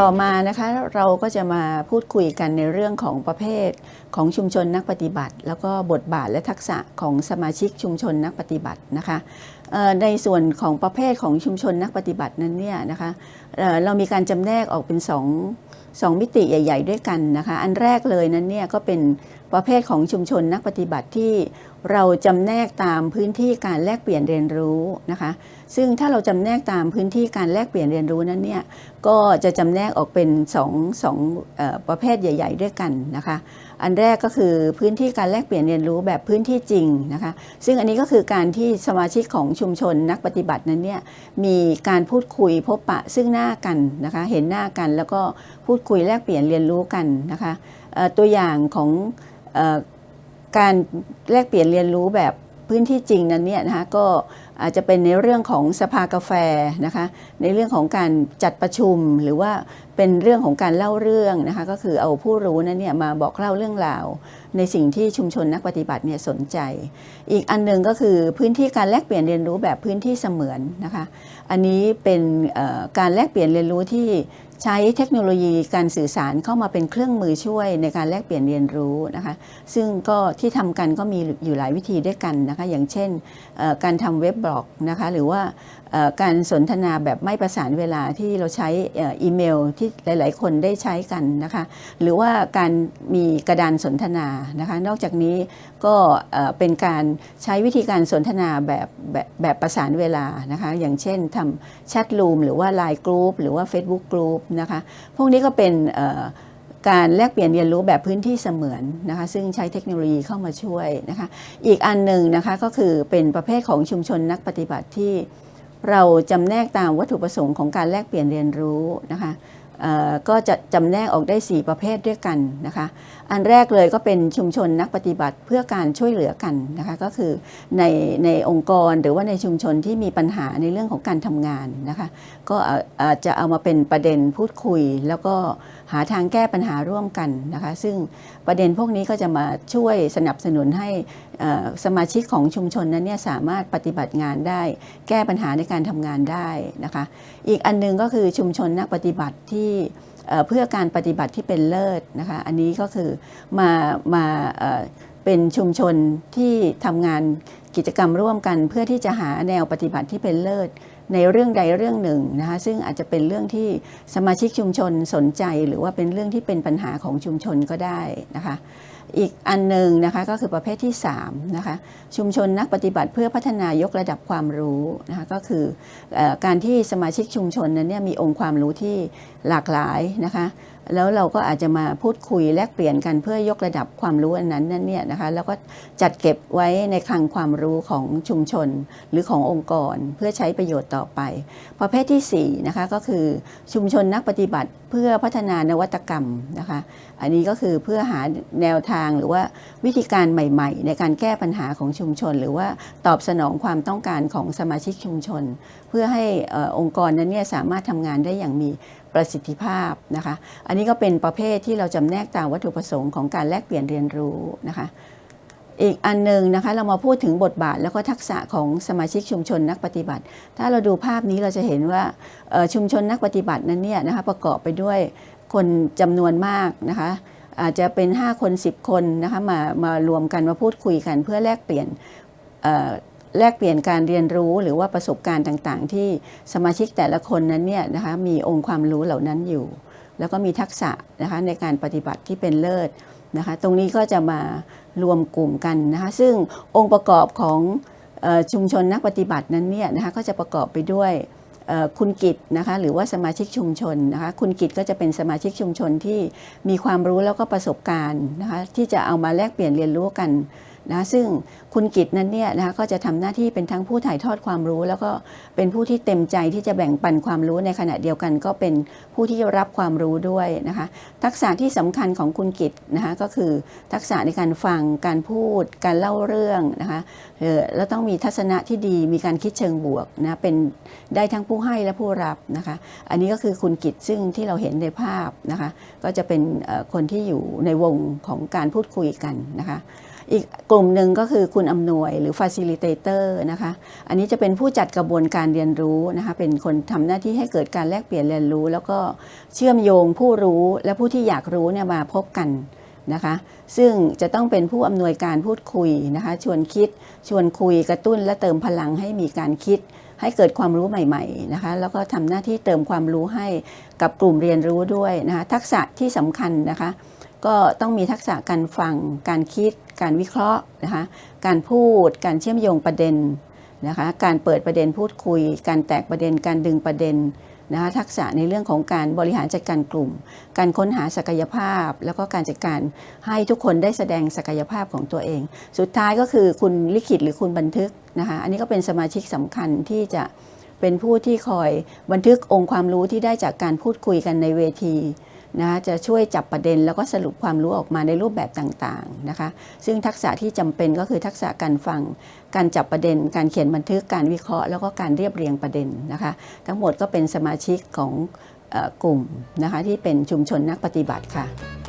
ต่อมานะคะเราก็จะมาพูดคุยกันในเรื่องของประเภทของชุมชนนักปฏิบัติ แล้วก็บทบาทและทักษะของสมาชิกชุมชนนักปฏิบัตินะคะในส่วนของประเภทของชุมชนนักปฏิบัตินั้นเนี่ยนะคะเเรามีการจำแนกออกเป็นสองสองมิติใหญ่ ๆ ด้วยกันนะคะ อันแรกเลยนั้นเนี่ยก็เป็น ประเภทของชุมชนนักปฏิบัติที่เราจำแนกตามพื้นที่การแลกเปลี่ยนเรียนรู้นะคะ ซึ่งถ้าเราจำแนกตามพื้นที่การแลกเปลี่ยนเรียนรู้นั้นเนี่ยก็จะจำแนกออกเป็น2องสองเอ่อประเภทใหญ่ ๆ ด้วยกันนะคะ อันแรกก็คือพื้นที่การแลกเปลี่ยนเรียนรู้แบบพื้นที่จริงนะคะ ซึ่งอันนี้ก็คือการที่สมาชิกของชุมชนนักปฏิบัตินั้นเนี่ยมีการพูดคุยพบปะซึ่งหน้ากันนะคะ เห็นหน้ากันแล้วก็พูดคุยแลกเปลี่ยนเรียนรู้กันนะคะตัวอย่างของ การแลกเปลี่ยนเรียนรู้แบบพื้นที่จริงนั้นเนี่ยนะคะก็อาจจะเป็นในเรื่องของสภากาแฟนะคะในเรื่องของการจัดประชุมหรือว่าเป็นเรื่องของการเล่าเรื่องนะคะก็คือเอาผู้รู้นั้นเนี่ยมาบอกเล่าเรื่องราว ในสิ่งที่ชุมชนนักปฏิบัติเนี่ยสนใจ อีกอันหนึ่งก็คือพื้นที่การแลกเปลี่ยนเรียนรู้แบบพื้นที่เสมือนนะคะอันนี้เป็นการแลกเปลี่ยนเรียนรู้ที่ ใช้เทคโนโลยีการสื่อสารเข้ามาเป็นเครื่องมือช่วยในการแลกเปลี่ยนเรียนรู้นะคะซึ่งก็ที่ทำกันก็มีอยู่หลายวิธีด้วยกันนะคะอย่างเช่นการทำเว็บบล็อกนะคะหรือว่า การสนทนาแบบไม่ประสานเวลาที่เราใช้อีเมลที่หลาย ๆ คนได้ใช้กันนะคะหรือว่าการมีกระดานสนทนานะคะนอกจากนี้ก็เป็นการใช้วิธีการสนทนาแบบแบบแบบประสานเวลานะคะอย่างเช่นทำแชทรูมหรือว่า Line Group หรือว่า Facebook Group นะคะพวกนี้ก็เป็นการแลกเปลี่ยนเรียนรู้แบบพื้นที่เสมือนนะคะซึ่งใช้เทคโนโลยีเข้ามาช่วยนะคะอีกอันหนึ่งนะคะก็คือเป็นประเภทของชุมชนนักปฏิบัติที่ เราจำแนกตามวัตถุประสงค์ของการแลกเปลี่ยนเรียนรู้นะคะก็จะจำแนกออกได้ 4 ประเภทด้วยกันนะคะ อันแรกเลยก็เป็นชุมชนนักปฏิบัติเพื่อการช่วยเหลือกันนะคะก็คือในในองค์กรหรือว่าในชุมชนที่มีปัญหาในเรื่องของการทำงานนะคะก็อาจจะเอามาเป็นประเด็นพูดคุย แล้วก็หาทางแก้ปัญหาร่วมกันนะคะซึ่งประเด็นพวกนี้ก็จะมาช่วยสนับสนุนให้สมาชิกของชุมชนนั้นเนี่ยสามารถปฏิบัติงานได้ แก้ปัญหาในการทำงานได้นะคะอีกอันหนึงก็คือชุมชนนักปฏิบัติที่ เพื่อการปฏิบัติที่เป็นเลิศนะคะ อันนี้ก็คือมามาเป็นชุมชนที่ทำงานกิจกรรมร่วมกัน เพื่อที่จะหาแนวปฏิบัติที่เป็นเลิศในเรื่องใดเรื่องหนึ่งนะคะซึ่งอาจจะเป็นเรื่องที่สมาชิกชุมชนสนใจ หรือว่าเป็นเรื่องที่เป็นปัญหาของชุมชนก็ได้นะคะอีกอันหนึ่งนะคะก็คือประเภทที่3นะคะชุมชนนักปฏิบัติเพื่อพัฒนายกระดับความรู้นะคะก็คืออการที่สมาชิกชุมชนนั้นเนี่ยมีองค์ความรู้ที่หลากหลายนะคะแล้วเราก็อาจจะมาพูดคุยแลกเปลี่ยนกันเพื่อยกระดับความรู้อันนั้นนั่นเนี่ยนะคะแล้วก็จัดเก็บไว้ในคลังความรู้ของชุมชนหรือขององค์กรเพื่อใช้ประโยชน์ต่อไป ประเภทที่4นะคะก็คือชุมชนนักปฏิบัติเพื่อพัฒนานวัตกรรมนะคะอันนี้ก็คือเพื่อหาแนวทางหรือว่าวิธีการใหม่ ๆ ในการแก้ปัญหาของชุมชน หรือว่าตอบสนองความต้องการของสมาชิกชุมชน เพื่อให้ออองค์กรนั้นเนี่ยสามารถทำงานได้อย่างมี ประสิทธิภาพนะคะ อันนี้ก็เป็นประเภทที่เราจำแนกตามวัตถุประสงค์ของการแลกเปลี่ยนเรียนรู้นะคะ อีกอันหนึ่งนะคะเรามาพูดถึงบทบาทแล้วก็ทักษะของสมาชิกชุมชนนักปฏิบัติ ถ้าเราดูภาพนี้เราจะเห็นว่าชุมชนนักปฏิบัตินั้นเนี่ยนะคะประกอบไปด้วยคนจำนวนมากนะคะอาจจะเป็น 5 คน 10 คนนะคะมามารวมกันมาพูดคุยกันเพื่อแลกเปลี่ยน แลกเปลี่ยนการเรียนรู้หรือว่าประสบการณ์ต่างๆ ที่สมาชิกแต่ละคนนั้นเนี่ยนะคะมีองค์ความรู้เหล่านั้นอยู่ แล้วก็มีทักษะนะคะในการปฏิบัติที่เป็นเลิศนะคะตรงนี้ก็จะมารวมกลุ่มกันนะคะซึ่งองค์ประกอบของออชุมชนนักปฏิบัตินั้นเนี่ยนะคะก็จะประกอบไปด้วยคุณกิจนะคะหรือว่าสมาชิกชุมชนนะคะคุณกิจก็จะเป็นสมาชิกชุมชนที่มีความรู้แล้วก็ประสบการณ์นะคะที่จะเอามาแลกเปลี่ยนเรียนรู้กัน นะซึ่งคุณกิจนั้นเนี่ยนะคะก็จะทำหน้าที่เป็นทั้งผู้ถ่ายทอดความรู้ แล้วก็เป็นผู้ที่เต็มใจที่จะแบ่งปันความรู้ในขณะเดียวกัน ก็เป็นผู้ที่รับความรู้ด้วยนะคะทักษะที่สำคัญของคุณกิจนะคะก็คือทักษะในการฟังการพูด การเล่าเรื่องนะคะแล้วต้องมีทัศนะที่ดีมีการคิดเชิงบวกนะเป็นได้ทั้งผู้ให้และผู้รับนะคะอันนี้ก็คือคุณกิจซึ่งที่เราเห็นในภาพนะคะก็จะเป็นคนที่อยู่ในวงของการพูดคุยกันนะคะ อีกกลุ่มหนึ่งก็คือคุณอำนวยหรือ facilitator นะคะ อันนี้จะเป็นผู้จัดกระบวนการเรียนรู้นะคะ เป็นคนทำหน้าที่ให้เกิดการแลกเปลี่ยนเรียนรู้ แล้วก็เชื่อมโยงผู้รู้และผู้ที่อยากรู้เนี่ยมาพบกันนะคะ ซึ่งจะต้องเป็นผู้อำนวยการพูดคุยนะคะ ชวนคิด ชวนคุยกระตุ้นและเติมพลังให้มีการคิด ให้เกิดความรู้ใหม่ๆนะคะ แล้วก็ทำหน้าที่เติมความรู้ให้กับกลุ่มเรียนรู้ด้วยนะคะ ทักษะที่สำคัญนะคะ ก็ต้องมีทักษะการฟัง การคิด การวิเคราะห์นะคะการพูด การเชื่อมโยงประเด็นนะคะการเปิดประเด็นพูดคุย การแตกประเด็น การดึงประเด็นนะคะทักษะในเรื่องของการบริหารจัดการกลุ่ม การค้นหาศักยภาพ แล้วก็การจัดการให้ทุกคนได้แสดงศักยภาพของตัวเอง สุดท้ายก็คือคุณลิขิตหรือคุณบันทึกนะคะอันนี้ก็เป็นสมาชิกสำคัญที่จะเป็นผู้ที่คอยบันทึกองค์ความรู้ที่ได้จากการพูดคุยกันในเวที นะจะช่วยจับประเด็นแล้วก็สรุปความรู้ออกมาในรูปแบบต่างๆนะคะ ซึ่งทักษะที่จำเป็นก็คือทักษะการฟัง การจับประเด็น การเขียนบันทึกการวิเคราะห์ แล้วก็การเรียบเรียงประเด็นนะคะ ทั้งหมดก็เป็นสมาชิกของกลุ่มนะคะที่เป็นชุมชนนักปฏิบัติค่ะ